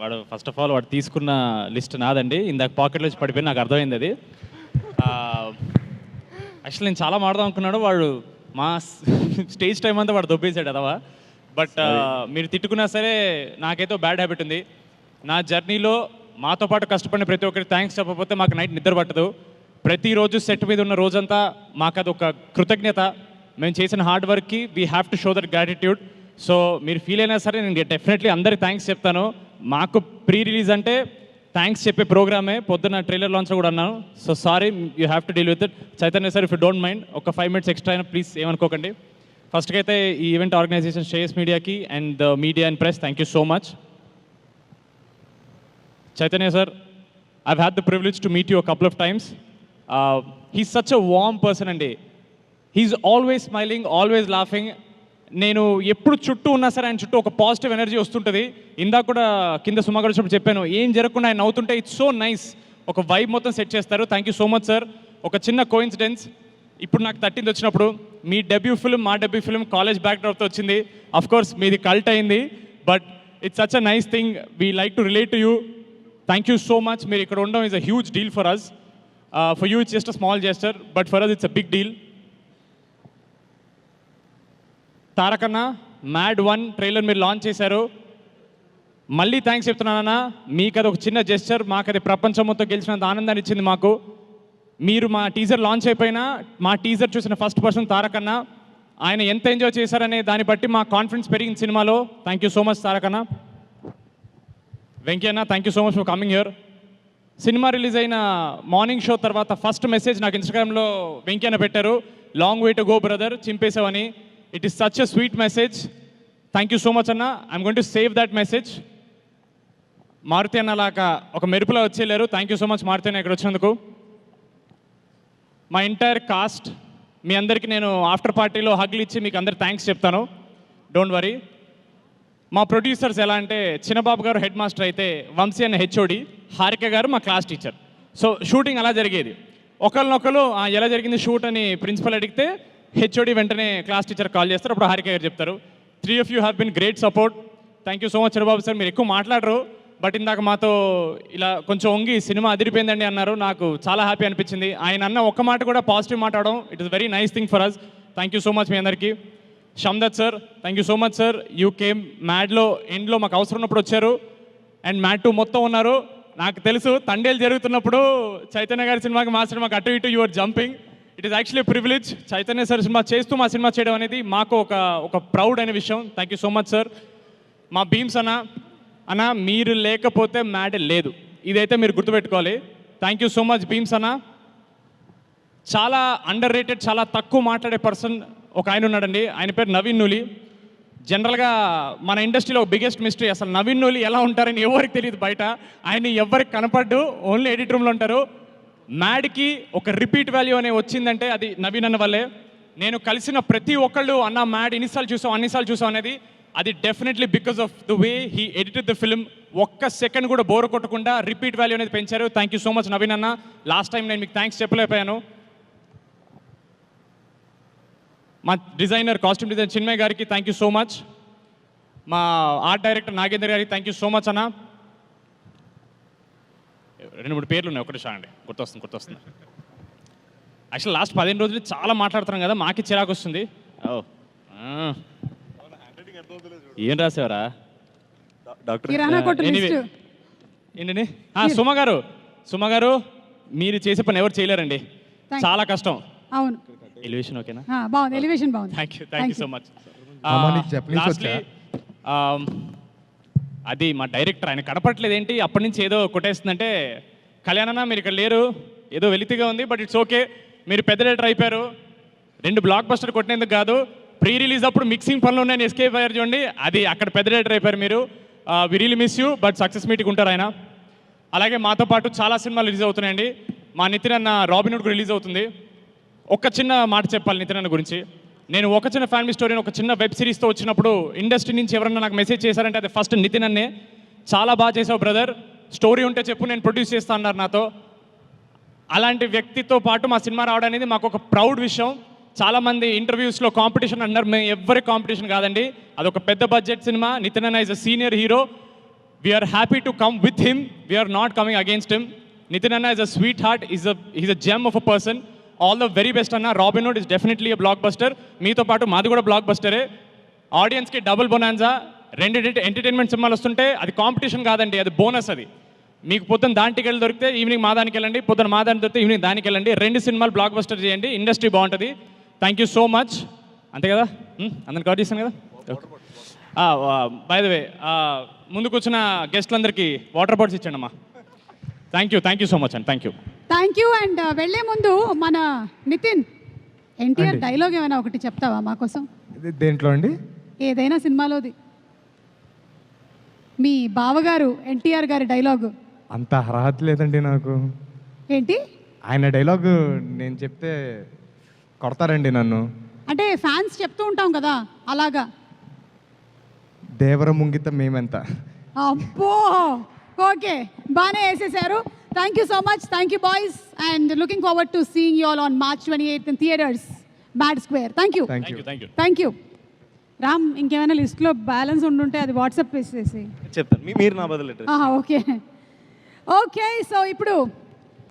వాడు first of all వాడు తీసుకున్న లిస్ట్ నాదండి. ఇందాక పాకెట్లో పడిపోయి నాకు అర్థమైంది అది. యాక్చువల్లీ నేను చాలా మాడదాం అనుకున్నాడు వాడు మా స్టేజ్ టైం అంతా వాడు దొబ్బేశాడు అదవా. బట్ మీరు తిట్టుకున్నా సరే నాకైతే బ్యాడ్ హ్యాబిట్ ఉంది. నా జర్నీలో మాతో పాటు కష్టపడిన ప్రతి ఒక్కరికి థ్యాంక్స్ చెప్పకపోతే మాకు నైట్ నిద్ర పట్టదు. ప్రతిరోజు సెట్ మీద ఉన్న రోజంతా మాకు అది ఒక కృతజ్ఞత. మేము చేసిన హార్డ్ వర్క్కి we have to show that gratitude so మీరు ఫీల్ అయినా సరే నేను డెఫినెట్లీ అందరికి థ్యాంక్స్ చెప్తాను. మాకు ప్రీ రిలీజ్ అంటే థ్యాంక్స్ చెప్పే ప్రోగ్రామే పొద్దున్న ట్రైలర్ లాంచ్ కూడా అన్నాను. So sorry you have to deal with it Chaitanya sir if you don't mind ఒక ఫైవ్ మినిట్స్ ఎక్స్ట్రా అయినా ప్లీజ్ ఏమనుకోకండి. ఫస్ట్కి అయితే ఈ ఈవెంట్ ఆర్గనైజేషన్ శ్రేయస్ మీడియాకి and the media and press thank you so much Chaitanya sir I had the privilege to meet you couple of times times. Such a warm person అండి he's always smiling always laughing నేను ఎప్పుడు చుట్టూ ఉన్నా సరే ఆయన చుట్టూ ఒక positive energy వస్తుంటుంది. ఇందాక కూడా కింద సుమాగడ్ వచ్చినప్పుడు చెప్పాను ఏం జరగకుండా ఆయన నవ్వుతుంటే ఇట్స్ సో నైస్ ఒక వైబ్ మొత్తం సెట్ చేస్తారు. Thank you so much sir ఒక చిన్న కోయిన్సిడెన్స్ ఇప్పుడు నాకు థర్టీన్త్ వచ్చినప్పుడు మీ డెబ్యూ ఫిల్మ్ మా డెబ్యూ ఫిల్మ్ కాలేజ్ బ్యాక్డ్రాప్తో వచ్చింది. అఫ్ కోర్స్ మీది కల్ట్ అయింది. But it's such a nice thing we like to relate to you thank you so much మీరు ఇక్కడ ఉండడం is a huge deal for us for you it's just a small gesture but for us it's a big deal తారకన్న mad one trailer మీరు launch చేశారు. మళ్ళీ thanks చెప్తున్నానన్నా మీకు అది ఒక చిన్న జెస్చర్ మాకు అది ప్రపంచం మొత్తం గెలిచినంత ఆనందాన్ని ఇచ్చింది మాకు. మీరు మా టీజర్ లాంచ్ అయిపోయినా మా టీజర్ చూసిన ఫస్ట్ పర్సన్ తారకన్న ఆయన ఎంత ఎంజాయ్ చేశారనే దాన్ని బట్టి మా కాన్ఫిడెన్స్ పెరిగింది సినిమాలో. థ్యాంక్ యూ సో మచ్ తారకన్న వెంకయ్యన్న thank you so much for coming here cinema release అయిన మార్నింగ్ షో తర్వాత ఫస్ట్ మెసేజ్ నాకు ఇన్స్టాగ్రామ్లో వెంకయ్య పెట్టారు. Long way to go brother చింపేసావని it is such a sweet message thank you so much అన్న I'm going to save that message Maruthi అన్న లాగా ఒక మెరుపులో వచ్చేళ్ళారు thank you so much Maruthi అన్న ఇక్కడ వచ్చినందుకు మా ఎంటైర్ కాస్ట్ మీ అందరికీ నేను ఆఫ్టర్ పార్టీలో హగ్లు ఇచ్చి మీకు అందరు థ్యాంక్స్ చెప్తాను. డోంట్ వరీ మా ప్రొడ్యూసర్స్ ఎలా అంటే చిన్నబాబు గారు హెడ్ మాస్టర్ అయితే వంశీ అనే హెచ్ఓడి హారిక గారు మా క్లాస్ టీచర్ సో షూటింగ్ అలా జరిగేది. ఒకరినొకరు ఎలా జరిగింది షూట్ అని ప్రిన్సిపల్ అడిగితే హెచ్ఓడి వెంటనే క్లాస్ టీచర్ కాల్ చేస్తారు. అప్పుడు హారిక గారు చెప్తారు. Three of you have been great support thank you so much Chinnababu sir మీరు ఎక్కువ మాట్లాడరు. బట్ ఇందాక మాతో ఇలా కొంచెం వంగి సినిమా అదిరిపోయిందండి అన్నారు. నాకు చాలా హ్యాపీ అనిపించింది. ఆయన అన్న ఒక్క మాట కూడా పాజిటివ్ మాట్లాడడం it is very nice thing for us thank you so much మీ అందరికీ. Shamdat sir thank you so much sir you came మ్యాడ్లో ఎండ్లో మాకు అవసరం ఉన్నప్పుడు వచ్చారు. అండ్ మ్యాడ్ టూ మొత్తం ఉన్నారు. నాకు తెలుసు తండేలు జరుగుతున్నప్పుడు చైతన్య గారి సినిమాకి మాస్టర్ మాకు అటు ఇటు your jumping it is actually privilege Chaitanya sir cinema చేస్తూ మా సినిమా చేయడం అనేది మాకు ఒక ఒక ప్రౌడ్ అనే విషయం. Thank you so much sir మా భీమ్స్ అన్న అన్న మీరు లేకపోతే మ్యాడ్ లేదు. ఇదైతే మీరు గుర్తుపెట్టుకోవాలి. Thank you so much Bheems అన్న. చాలా అండర్ రేటెడ్ చాలా తక్కువ మాట్లాడే పర్సన్ ఒక ఆయన ఉన్నాడండి. ఆయన పేరు నవీన్ నూలి. జనరల్గా మన ఇండస్ట్రీలో బిగ్గెస్ట్ మిస్టరీ అసలు నవీన్ నూలి ఎలా ఉంటారని ఎవరికి తెలియదు బయట. ఆయన ఎవరికి కనపడ్డు ఓన్లీ ఎడిట్ రూమ్లో ఉంటారు. మ్యాడ్కి ఒక రిపీట్ వాల్యూ అనే వచ్చిందంటే అది నవీన్ అన్న వల్లే. నేను కలిసిన ప్రతి ఒక్కళ్ళు అన్న మ్యాడ్ ఇన్నిసార్లు చూసాం అన్నిసార్లు చూసాం అనేది అది definitely because of the way he edited the film ఒక్క సెకండ్ కూడా బోర్ కొట్టకుండా రిపీట్ వాల్యూ అనేది పెంచారు. Thank you so much Naveen అన్న లాస్ట్ టైం నేను మీకు థ్యాంక్స్ చెప్పలేకపోయాను. మా డిజైనర్ కాస్ట్యూమ్ డిజైనర్ చిన్మయ్ గారికి థ్యాంక్ యూ సో మచ్ మా ఆర్ట్ డైరెక్టర్ నాగేందర్ గారికి థ్యాంక్ యూ సో మచ్ అన్న. రెండు మూడు పేర్లు ఉన్నాయి ఒకటి అండి గుర్తొస్తుంది గుర్తొస్తుంది. యాక్చువల్ లాస్ట్ పదిహేను రోజులు చాలా మాట్లాడుతున్నాం కదా మాకి చిరాకు వస్తుంది. ఓ. ఆ. ఏం రాసేవారా? డాక్టర్ ఏంటండి? ఆ, సుమ గారు సుమ గారు మీరు చేసే పని ఎవరు చేయలేరండి. చాలా కష్టం. అవును. ఎలివేషన్ ఓకేనా బాగుంది. ఎలివేషన్ బాగుంది. Thank you thank you so much అమ్మ, అది మా డైరెక్టర్ ఆయన కనపట్లేదు ఏంటి అప్పటి నుంచి ఏదో కొట్టేస్తుందంటే కళ్యాణన్న మీరు ఇక్కడ లేరు. ఏదో వెలితిగా ఉంది బట్ ఇట్స్ ఓకే. మీరు పెద్ద డైరెక్టర్ అయిపోయారు. రెండు బ్లాక్ బస్టర్ కొట్టినందుకు కాదు ప్రీ రిలీజ్ అప్పుడు మిక్సింగ్ పనులు ఉన్నాయని ఎస్కేప్ అయ్యారు చూడండి. అది అక్కడ పెద్ద డైరెక్టర్ అయిపోయారు మీరు. We really miss you but success meeting ఉంటారు ఆయన. అలాగే మాతో పాటు చాలా సినిమాలు రిలీజ్ అవుతున్నాయండి. మా నితిన్ అన్న రాబిన్హుడ్ కూడా రిలీజ్ అవుతుంది. ఒక చిన్న మాట చెప్పాలి నితిన్ అన్న గురించి. నేను ఒక చిన్న ఫ్యామిలీ స్టోరీని ఒక చిన్న వెబ్ సిరీస్తో వచ్చినప్పుడు ఇండస్ట్రీ నుంచి ఎవరన్నా నాకు మెసేజ్ చేశారంటే అది ఫస్ట్ నితిన్ అన్నే. చాలా బాగా చేసావు బ్రదర్ స్టోరీ ఉంటే చెప్పు నేను ప్రొడ్యూస్ చేస్తా అన్నారు నాతో. అలాంటి వ్యక్తితో పాటు మా సినిమా రావడం అనేది మాకు ఒక ప్రౌడ్ విషయం. చాలామంది ఇంటర్వ్యూస్లో కాంపిటీషన్ అంటున్నారు మేము ఎవరి కాంపిటీషన్ కాదండి. అదొక పెద్ద బడ్జెట్ సినిమా. నితిన్ అన్న is a senior hero we're happy to come with him we're not coming against him Nithin అన్న is a sweetheart is a is a gem of a person all the very best అన్న. Robin Hood is definitely blockbuster మీతో పాటు మాది కూడా black బస్టరే ఆడియన్స్కి double bonanza రెండు entertainment సినిమాలు వస్తుంటే అది కాంపిటీషన్ కాదండి అది బోనస్ అది. మీకు పొద్దున్న దానికి వెళ్ళి దొరికితే ఈవినింగ్ మా దానికి వెళ్ళండి పొద్దున్న మా దానికి దొరికితే ఈవినింగ్ దానికి వెళ్ళండి. రెండు సినిమాలు బ్లాక్ బస్టర్ చేయండి ఇండస్ట్రీ బాగుంటుంది. థ్యాంక్ యూ సో మచ్ అంతే కదా? Hmm? అందరిని కవర్ చేశాను కదా? బై ద వే ముందు కూర్చున్న గెస్ట్లందరికీ వాటర్ బాటిల్స్ ఇచ్చండి అమ్మా thank you thank you so much అండి thank you thank you and uh, ముందు మన నితిన్ ఎన్టీఆర్. డైలాగ్ ఏమైనా ఒకటి చెప్తావా మా కోసం? దేంట్లో అండి? ఏదైనా సినిమాలోది. మీ బావగారు ఎన్టీఆర్ గారి డైలాగు అంత అర్హత లేదండి నాకు. ఏంటి? ఆయన డైలాగ్ నేను చెప్తే కొడతారండి నన్ను. అంటే ఫ్యాన్స్ చెప్తూ ఉంటాం కదా అలాగా? దేవర ముంగిత మేమెంత. అబ్బో! ఓకే బాగానే వేసేసారు. Thank you so much thank you boys and looking forward to seeing you all on March twenty eighth in theatres mad square thank you thank thank you you thank you thank you Ram ఇంకేమైనా లిస్ట్లో balance ఉండుంటే అది WhatsApp వేసేసి చెప్తాను. మీ- మీరు నా బదులు. Okay. Okay so ఇప్పుడు